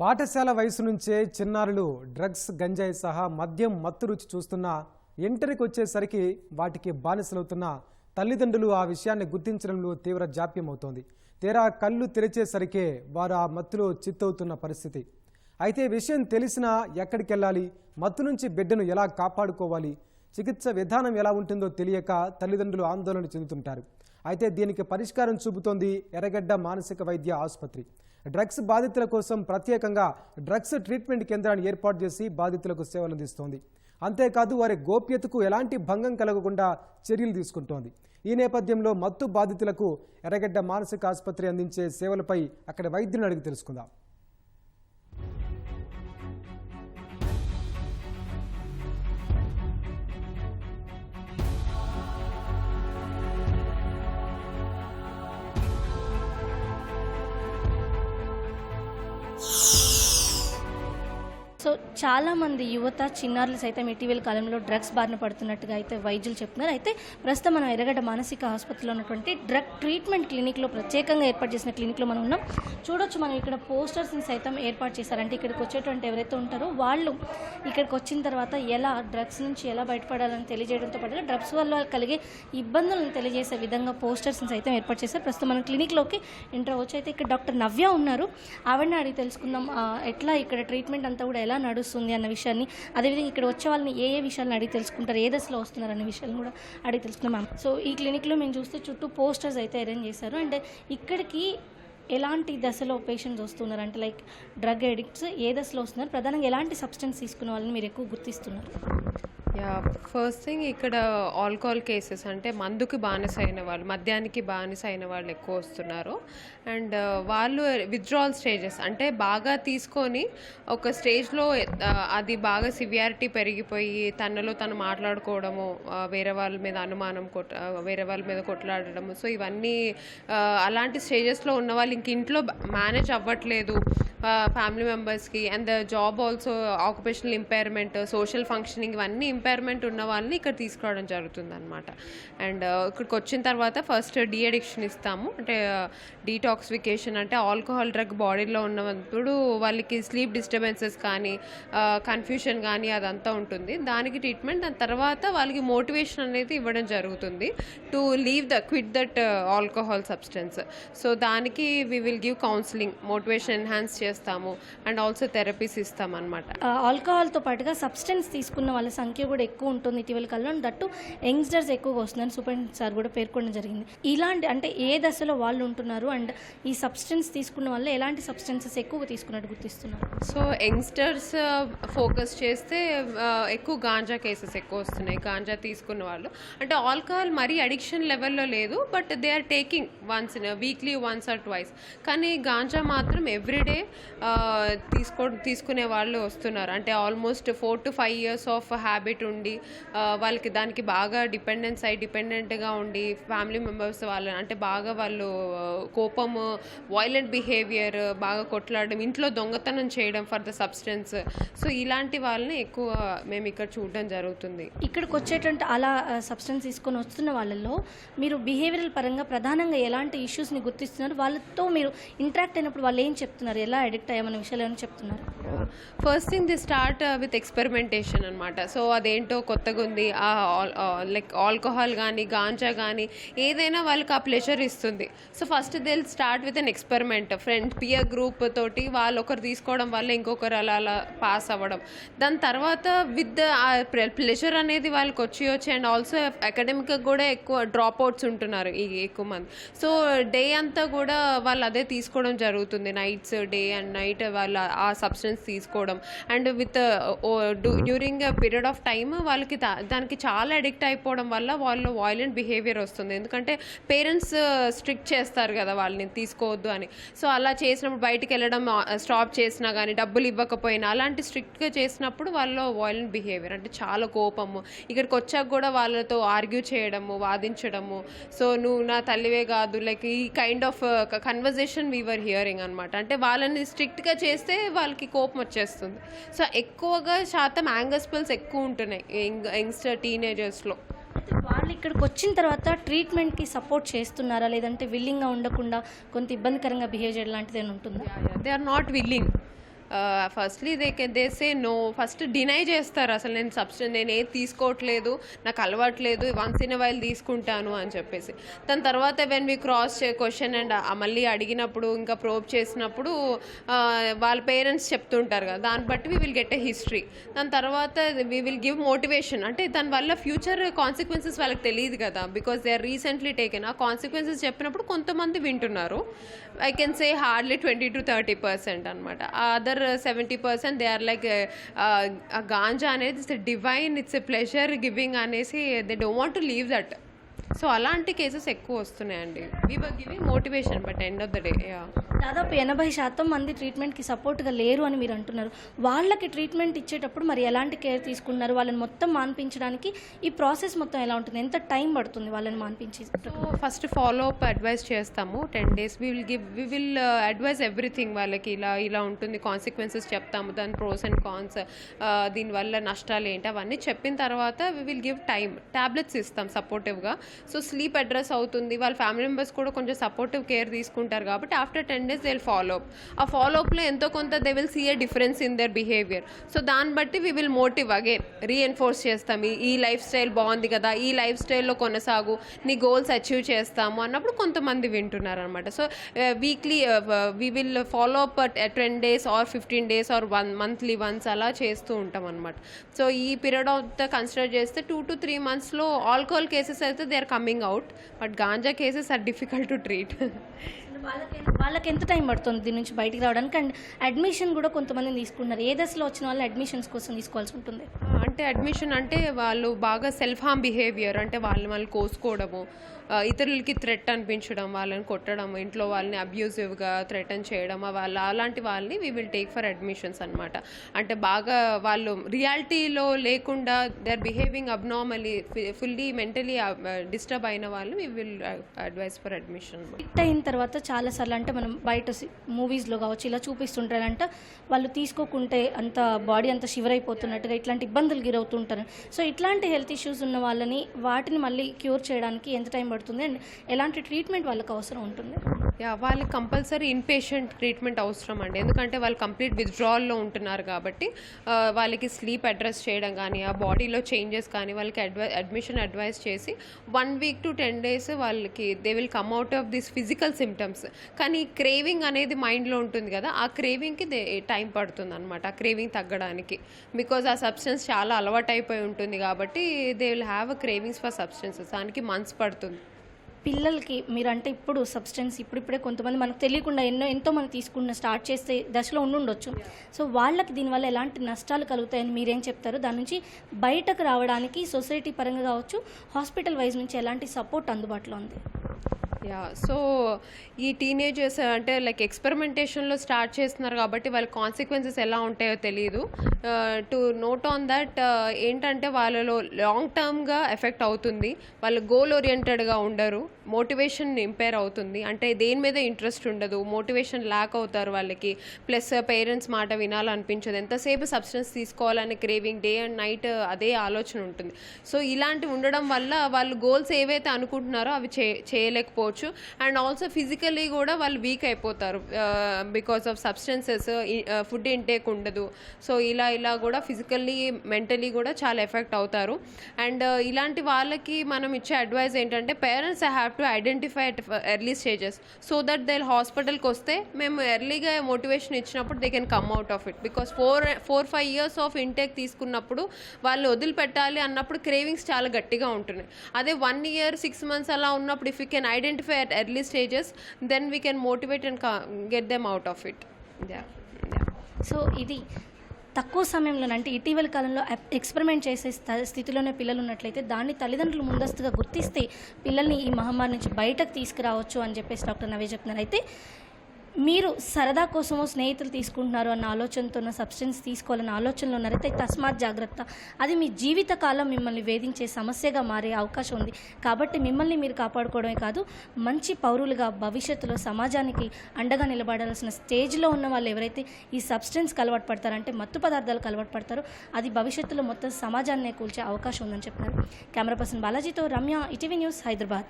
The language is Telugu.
పాఠశాల వయసు నుంచే చిన్నారులు డ్రగ్స్ గంజాయి సహా మద్యం మత్తు రుచి చూస్తున్నా ఇంటర్కి వచ్చేసరికి వాటికి బానిసలవుతున్న తల్లిదండ్రులు ఆ విషయాన్ని గుర్తించడంలో తీవ్ర జాప్యం అవుతోంది తీరా కళ్ళు తెరిచేసరికే వారు ఆ మత్తులో చిత్తవుతున్న పరిస్థితి. అయితే విషయం తెలిసినా ఎక్కడికి వెళ్ళాలి మత్తు నుంచి బిడ్డను ఎలా కాపాడుకోవాలి? చికిత్స విధానం ఎలా ఉంటుందో తెలియక తల్లిదండ్రులు ఆందోళన చెందుతుంటారు. అయితే దీనికి పరిష్కారం చూపుతోంది ఎర్రగడ్డ మానసిక వైద్య ఆసుపత్రి. డ్రగ్స్ బాధితుల కోసం ప్రత్యేకంగా డ్రగ్స్ ట్రీట్మెంట్ కేంద్రాన్ని ఏర్పాటు చేసి బాధితులకు సేవలు అందిస్తోంది. అంతేకాదు వారి గోప్యతకు ఎలాంటి భంగం కలగకుండా చర్యలు తీసుకుంటోంది. ఈ నేపథ్యంలో మత్తు బాధితులకు ఎర్రగడ్డ మానసిక ఆసుపత్రి అందించే సేవలపై అక్కడ వైద్యులను అడిగి తెలుసుకుందాం. సో చాలా మంది యువత చిన్నారులు సైతం ఇటీవల కాలంలో డ్రగ్స్ బారిన పడుతున్నట్టుగా అయితే వైద్యులు చెప్తున్నారు. అయితే ప్రస్తుతం మనం ఎర్రగడ్డ మానసిక ఆసుపత్రిలో ఉన్నటువంటి డ్రగ్ ట్రీట్మెంట్ క్లినిక్లో ప్రత్యేకంగా ఏర్పాటు చేసిన క్లినిక్లో మనం ఉన్నాం. చూడొచ్చు మనం ఇక్కడ పోస్టర్స్ని సైతం ఏర్పాటు చేశారంటే ఇక్కడికి వచ్చేటువంటి ఎవరైతే ఉంటారో వాళ్ళు ఇక్కడికి వచ్చిన తర్వాత ఎలా డ్రగ్స్ నుంచి ఎలా బయటపడాలని తెలియజేయడంతో పాటుగా డ్రగ్స్ వల్ల కలిగే ఇబ్బందులను తెలియజేసే విధంగా పోస్టర్స్ని సైతం ఏర్పాటు చేశారు. ప్రస్తుతం మన క్లినిక్లోకి ఎంటర్ వచ్చి అయితే ఇక్కడ డాక్టర్ నవ్య ఉన్నారు. ఆవిడని అడిగి తెలుసుకుందాం. ఎట్లా ఇక్కడ ట్రీట్మెంట్ అంతా కూడా ఎలా నడుస్తుంది? అన్న విషయాన్ని. అదేవిధంగా ఇక్కడ వచ్చే వాళ్ళని ఏ ఏ విషయాలను అడిగి తెలుసుకుంటారు ఏ దశలో వస్తున్నారు అన్న విషయాలను కూడా అడిగి తెలుసుకున్నాం సో ఈ క్లినిక్లో మేము చూస్తే చుట్టూ పోస్టర్స్ అయితే అరేంజ్ చేశారు. అండ్ ఇక్కడికి ఎలాంటి దశలో పేషెంట్స్ వస్తున్నారు? అంటే లైక్ డ్రగ్ ఎడిక్ట్స్ ఏ దశలో వస్తున్నారు? ప్రధానంగా ఎలాంటి సబ్స్టెన్స్ తీసుకున్న వాళ్ళని మీరు ఎక్కువ గుర్తిస్తున్నారు? యా ఫస్ట్ థింగ్ ఇక్కడ ఆల్కహాల్ కేసెస్ అంటే మందుకి బానిస అయిన వాళ్ళు మద్యానికి బానిస అయిన వాళ్ళు ఎక్కువ వస్తున్నారు. అండ్ uh, వాళ్ళు విత్డ్రాల్ స్టేజెస్ అంటే బాగా తీసుకొని ఒక స్టేజ్లో uh, అది బాగా సివియారిటీ పెరిగిపోయి తనలో తను మాట్లాడుకోవడము uh, వేరే వాళ్ళ మీద అనుమానం కొట్ వేరే వాళ్ళ మీద కొట్లాడడము. సో ఇవన్నీ అలాంటి స్టేజెస్లో ఉన్న వాళ్ళు ఇంక ఇంట్లో మేనేజ్ అవ్వట్లేదు ఫ్యామిలీ మెంబర్స్కి and job also occupational impairment social functioning ఇవన్నీ ఇంపైర్మెంట్ ఉన్న వాళ్ళని ఇక్కడ తీసుకురావడం జరుగుతుంది అనమాట అండ్ uh, ఇక్కడికి వచ్చిన తర్వాత ఫస్ట్ డీ అడిక్షన్ ఇస్తాము. అంటే uh, డీటాక్సిఫికేషన్ అంటే ఆల్కహాల్ డ్రగ్ బాడీలో ఉన్నప్పుడు వాళ్ళకి స్లీప్ డిస్టర్బెన్సెస్ కానీ uh, కన్ఫ్యూషన్ కానీ అదంతా ఉంటుంది. దానికి ట్రీట్మెంట్ దాని తర్వాత వాళ్ళకి మోటివేషన్ అనేది ఇవ్వడం జరుగుతుంది. To leave the quit that alcohol substance so దానికి we will give counselling motivation enhance చేస్తాము. అండ్ ఆల్సో థెరపీస్ ఇస్తాం అనమాట ఆల్కహాల్తో పాటుగా సబ్స్టెన్స్ తీసుకున్న వాళ్ళ సంఖ్య కూడా ఎక్కువ ఉంటుంది ఇటీవల కాలంలో. దట్టు యంగ్స్టర్స్ ఎక్కువగా వస్తుందని సూపరింటెండెంట్ సార్ కూడా పేర్కొనడం జరిగింది. ఇలాంటి అంటే ఏ దశలో వాళ్ళు ఉంటున్నారు? అండ్ ఈ సబ్స్టెన్స్ తీసుకున్న వల్ల ఎలాంటి సబ్స్టెన్సెస్ ఎక్కువగా తీసుకున్నట్టు గుర్తిస్తున్నారు? సో యంగ్స్టర్స్ ఫోకస్ చేస్తే ఎక్కువ గాంజా కేసెస్ ఎక్కువ వస్తున్నాయి. గాంజా తీసుకున్న వాళ్ళు. అంటే ఆల్కహాల్ మరీ అడిక్షన్ లెవెల్లో లేదు. But they are taking once in weekly once or twice. కానీ గాంజా మాత్రం ఎవ్రీడే తీసుకో తీసుకునే వాళ్ళు వస్తున్నారు. అంటే almost four to five years of habit ఉండి వాళ్ళకి దానికి బాగా డిపెండెన్స్ అయి డిపెండెంట్గా ఉండి ఫ్యామిలీ మెంబర్స్ వాళ్ళ అంటే బాగా వాళ్ళు కోపము వైలెంట్ బిహేవియర్ బాగా కొట్లాడడం ఇంట్లో దొంగతనం చేయడం ఫర్ ద సబ్స్టెన్స్. సో ఇలాంటి వాళ్ళని ఎక్కువ మేము ఇక్కడ చూడడం జరుగుతుంది. ఇక్కడికి వచ్చేటువంటి అలా సబ్స్టెన్స్ తీసుకొని వస్తున్న వాళ్ళల్లో మీరు బిహేవియరల్ పరంగా ప్రధానంగా ఎలాంటి ఇష్యూస్ని గుర్తిస్తున్నారు? వాళ్ళతో మీరు ఇంటరాక్ట్ అయినప్పుడు వాళ్ళు ఏం చెప్తున్నారు? ఎలా అడిక్ట్ అయ్యామన్న విషయాలు ఏమైనా చెప్తున్నారు? First thing the start with experimentation అనమాట సో అదేంటో కొత్తగా ఉంది. లైక్ ఆల్కహాల్ కానీ గాంజా కానీ ఏదైనా వాళ్ళకి ఆ ప్లెషర్ ఇస్తుంది. So first they start with an experiment friend peer group తోటి వాళ్ళు ఒకరు తీసుకోవడం వల్ల ఇంకొకరు అలా అలా పాస్ అవ్వడం. దాని తర్వాత విత్ ఆ ప్లెషర్ అనేది వాళ్ళకి వచ్చి వచ్చి అండ్ ఆల్సో అకాడమిక్గా కూడా ఎక్కువ డ్రాప్ అవుట్స్ ఉంటున్నారు ఈ ఎక్కువ మంది. సో డే అంతా కూడా వాళ్ళు అదే తీసుకోవడం జరుగుతుంది. నైట్స్ డే అండ్ నైట్ వాళ్ళు ఆ సబ్స్టెన్స్ తీసుకోవడం. And with during period of time వాళ్ళకి దానికి చాలా అడిక్ట్ అయిపోవడం వల్ల వాళ్ళు వాయిలెంట్ బిహేవియర్ వస్తుంది. ఎందుకంటే పేరెంట్స్ స్ట్రిక్ట్ చేస్తారు కదా వాళ్ళని తీసుకోవద్దు అని. సో అలా చేసినప్పుడు బయటికి వెళ్ళడం స్టాప్ చేసినా కానీ డబ్బులు ఇవ్వకపోయినా అలాంటి స్ట్రిక్ట్గా చేసినప్పుడు వాళ్ళు వాయిలెంట్ బిహేవియర్ అంటే చాలా కోపము. ఇక్కడికి వచ్చాక కూడా వాళ్ళతో ఆర్గ్యూ చేయడము వాదించడము. సో నువ్వు నా తల్లివే కాదు. లైక్ ఈ kind of conversation we're hearing అనమాట అంటే వాళ్ళని స్ట్రిక్ట్గా చేస్తే వాళ్ళకి కోపం వచ్చేస్తుంది. సో ఎక్కువగా శాతం యాంగర్ స్పెల్స్ ఎక్కువ ఉంటున్నాయి యంగ్ యంగ్స్టర్ టీనేజర్స్లో వాళ్ళు ఇక్కడికి వచ్చిన తర్వాత ట్రీట్మెంట్కి సపోర్ట్ చేస్తున్నారా? లేదంటే విల్లింగ్గా ఉండకుండా కొంత ఇబ్బందికరంగా బిహేవ్ చేయడం లాంటిది ఏమైనా ఉంటుందా? They are not willing firstly they can they say no first deny చేస్తారు. అసలు నేను సబ్స్టెన్స్ నేను ఏది తీసుకోవట్లేదు నాకు అలవాట్లేదు వన్స్ ఇన్ వైల్ తీసుకుంటాను అని చెప్పేసి. దాని తర్వాత when we cross question and మళ్ళీ అడిగినప్పుడు ఇంకా ప్రోబ్ చేసినప్పుడు వాళ్ళ పేరెంట్స్ చెప్తుంటారు కదా. దాన్ని బట్టి we will get a history దాని తర్వాత వీ విల్ గివ్ మోటివేషన్ అంటే దాని వల్ల ఫ్యూచర్ కాన్సిక్వెన్సెస్ వాళ్ళకి తెలియదు కదా. Because they are recently taken ఆ కాన్సిక్వెన్సెస్ చెప్పినప్పుడు కొంతమంది వింటున్నారు. I can say hardly twenty to thirty percent అనమాట other seventy percent they are like ganja అనేది it's divine it's a pleasure giving అనేసి they don't want to leave that so అలాంటి కేసెస్ ఎక్కువ వస్తున్నాయండి. We were giving motivation but end of the day yeah దాదాపు ఎనభై శాతం మంది ట్రీట్మెంట్కి సపోర్ట్గా లేరు అని మీరు అంటున్నారు. వాళ్ళకి ట్రీట్మెంట్ ఇచ్చేటప్పుడు మరి ఎలాంటి కేర్ తీసుకున్నారు? వాళ్ళని మొత్తం మాన్పించడానికి ఈ ప్రాసెస్ మొత్తం ఎలా ఉంటుంది? ఎంత టైం పడుతుంది వాళ్ళని మాన్పించి? So first follow up advice చేస్తాము ten days we will give we will advice everything వాళ్ళకి. ఇలా ఇలా ఉంటుంది కాన్సిక్వెన్సెస్ చెప్తాము దాని ప్రోస్ అండ్ కాన్స్ దీనివల్ల నష్టాలు ఏంటి? అవన్నీ చెప్పిన తర్వాత we will give time tablets ఇస్తాం సపోర్టివ్గా సో స్లీప్ అడ్రస్ అవుతుంది. వాళ్ళ ఫ్యామిలీ మెంబర్స్ కూడా కొంచెం సపోర్టివ్ కేర్ తీసుకుంటారు కాబట్టి after ten days they will follow up ఆ ఫాలో అప్లో ఎంతో కొంత they will see a difference in their behaviour so దాన్ని బట్టి we will motive again reinforce చేస్తాం. ఈ- ఈ లైఫ్ స్టైల్ బాగుంది కదా ఈ లైఫ్ స్టైల్లో కొనసాగు నీ గోల్స్ అచీవ్ చేస్తాము అన్నప్పుడు కొంతమంది వింటున్నారు అనమాట so weekly we will follow up ten days or fifteen days or one monthly once అలా చేస్తూ ఉంటాం అనమాట సో ఈ పీరియడ్ ఆఫ్ ద కన్సిడర్ చేస్తే టూ టు త్రీ మంత్స్లో ఆల్కహాల్ కేసెస్ అయితే they are coming out but ganja cases are difficult to treat వాళ్ళకి వాళ్ళకి ఎంత టైం పడుతుంది దీని నుంచి బయటికి రావడానికి? అండ్ అడ్మిషన్ కూడా కొంతమంది తీసుకున్నారు ఏ దశలో వచ్చిన వాళ్ళు అడ్మిషన్స్ కోసం తీసుకోవాల్సి ఉంటుంది? అంటే అడ్మిషన్ అంటే వాళ్ళు బాగా సెల్ఫ్ హార్మ్ బిహేవియర్ అంటే వాళ్ళు వాళ్ళు కోసుకోవడము ఇతరులకి థ్రెట్ అనిపించడం వాళ్ళని కొట్టడం ఇంట్లో వాళ్ళని అబ్యూజివ్గా థ్రెటన్ చేయడం వాళ్ళ అలాంటి వాళ్ళని we will take for admissions అనమాట అంటే బాగా వాళ్ళు రియాలిటీలో లేకుండా they are behaving abnormally fully mentally disturb అయిన వాళ్ళు we will advice for admission hit అయిన తర్వాత చాలాసార్లు అంటే మనం బయట మూవీస్లో కావచ్చు ఇలా చూపిస్తుంటారంట వాళ్ళు తీసుకోకుంటే అంత బాడీ అంత షివర్ అయిపోతున్నట్టుగా ఇట్లాంటి ఇబ్బందులు గురవుతుంటారు. సో ఇట్లాంటి హెల్త్ ఇష్యూస్ ఉన్న వాళ్ళని వాటిని మళ్ళీ క్యూర్ చేయడానికి ఎంత టైం పడుతుంది అండ్ ఎలాంటి ట్రీట్మెంట్ వాళ్ళకి అవసరం ఉంటుంది. యా వాళ్ళకి కంపల్సరీ ఇన్పేషెంట్ ట్రీట్మెంట్ అవసరం అండి. ఎందుకంటే వాళ్ళు కంప్లీట్ విత్డ్రాల్లో ఉంటున్నారు కాబట్టి వాళ్ళకి స్లీప్ అడ్రస్ చేయడం కానీ ఆ బాడీలో చేంజెస్ కానీ వాళ్ళకి అడ్వై అడ్మిషన్ అడ్వైస్ చేసి one week to ten days వాళ్ళకి they will come out of this physical symptoms కానీ క్రేవింగ్ అనేది మైండ్లో ఉంటుంది కదా ఆ క్రేవింగ్కి దే టైం పడుతుంది అనమాట ఆ క్రేవింగ్ తగ్గడానికి. బికాజ్ ఆ సబ్స్టెన్స్ చాలా అలవాటు అయిపోయి ఉంటుంది కాబట్టి they will have cravings for substances దానికి మంత్స్ పడుతుంది. పిల్లలకి మీరంటే ఇప్పుడు సబ్స్టెన్స్ ఇప్పుడిప్పుడే కొంతమంది మనకు తెలియకుండా ఎన్నో ఎంతో మంది తీసుకున్న స్టార్ట్ చేసే దశలో ఉండుండొచ్చు సో వాళ్ళకి దీనివల్ల ఎలాంటి నష్టాలు కలుగుతాయని మీరేం చెప్తారు? దాని నుంచి బయటకు రావడానికి సొసైటీ పరంగా కావచ్చు హాస్పిటల్ వైజ్ నుంచి ఎలాంటి సపోర్ట్ అందుబాటులో ఉంది? యా సో ఈ టీనేజర్స్ అంటే లైక్ ఎక్స్పెరిమెంటేషన్లో స్టార్ట్ చేస్తున్నారు కాబట్టి వాళ్ళ కాన్సిక్వెన్సెస్ ఎలా ఉంటాయో తెలియదు టు నోట్ ఆన్ దట్ ఏంటంటే వాళ్ళలో లాంగ్ టర్మ్గా ఎఫెక్ట్ అవుతుంది. వాళ్ళు గోల్ ఓరియంటెడ్గా ఉండరు. మోటివేషన్ ఇంపేర్ అవుతుంది. అంటే దేని మీద ఇంట్రెస్ట్ ఉండదు. మోటివేషన్ ల్యాక్ అవుతారు వాళ్ళకి. ప్లస్ పేరెంట్స్ మాట వినాలనిపించదు. ఎంతసేపు సబ్స్టెన్స్ తీసుకోవాలనే క్రేవింగ్ డే అండ్ నైట్ అదే ఆలోచన ఉంటుంది. సో ఇలాంటివి ఉండడం వల్ల వాళ్ళు గోల్స్ ఏవైతే అనుకుంటున్నారో అవి చే కావచ్చు. అండ్ ఆల్సో ఫిజికలీ కూడా వాళ్ళు వీక్ అయిపోతారు. Because of substances food intake ఉండదు. సో ఇలా ఇలా కూడా ఫిజికల్లీ మెంటలీ కూడా చాలా ఎఫెక్ట్ అవుతారు. అండ్ uh, ఇలాంటి వాళ్ళకి మనం ఇచ్చే అడ్వైజ్ ఏంటంటే parents have to identify at early stages so that they హాస్పిటల్కి వస్తే మేము ఎర్లీగా మోటివేషన్ ఇచ్చినప్పుడు they can come out of it because four four five years of intake తీసుకున్నప్పుడు వాళ్ళు వదిలిపెట్టాలి అన్నప్పుడు క్రేవింగ్స్ చాలా గట్టిగా ఉంటున్నాయి. అదే వన్ ఇయర్ సిక్స్ మంత్స్ అలా ఉన్నప్పుడు if you can identify at early stages then we can motivate and get them out of it so ఇది తక్కువ సమయంలో అంటే ఇటీవల కాలంలో ఎక్స్పెరిమెంట్ చేసే స్థ- స్థితిలోనే పిల్లలు ఉన్నట్లయితే దాన్ని తల్లిదండ్రులు ముందస్తుగా గుర్తిస్తే పిల్లల్ని ఈ మహమ్మారి నుంచి బయటకు తీసుకురావచ్చు అని చెప్పేసి డాక్టర్ నవే చెప్తున్నారు. అయితే మీరు సరదా కోసమో స్నేహితులు తీసుకుంటున్నారు అన్న ఆలోచనతో ఉన్న సబ్స్టెన్స్ తీసుకోవాలన్న ఆలోచనలో ఉన్నారైతే తస్మాత్ జాగ్రత్త. అది మీ జీవితకాలం మిమ్మల్ని వేధించే సమస్యగా మారే అవకాశం ఉంది. కాబట్టి మిమ్మల్ని మీరు కాపాడుకోవడమే కాదు మంచి పౌరులుగా భవిష్యత్తులో సమాజానికి అండగా నిలబడాల్సిన స్టేజ్లో ఉన్న వాళ్ళు ఎవరైతే ఈ సబ్స్టెన్స్కి అలవాటు పడతారంటే మత్తు పదార్థాలకు అలవాటు పడతారో అది భవిష్యత్తులో మొత్తం సమాజాన్నే కూల్చే అవకాశం ఉందని చెప్పారు. కెమెరా పర్సన్ బాలాజీతో రమ్య ఇటీవీ న్యూస్ హైదరాబాద్.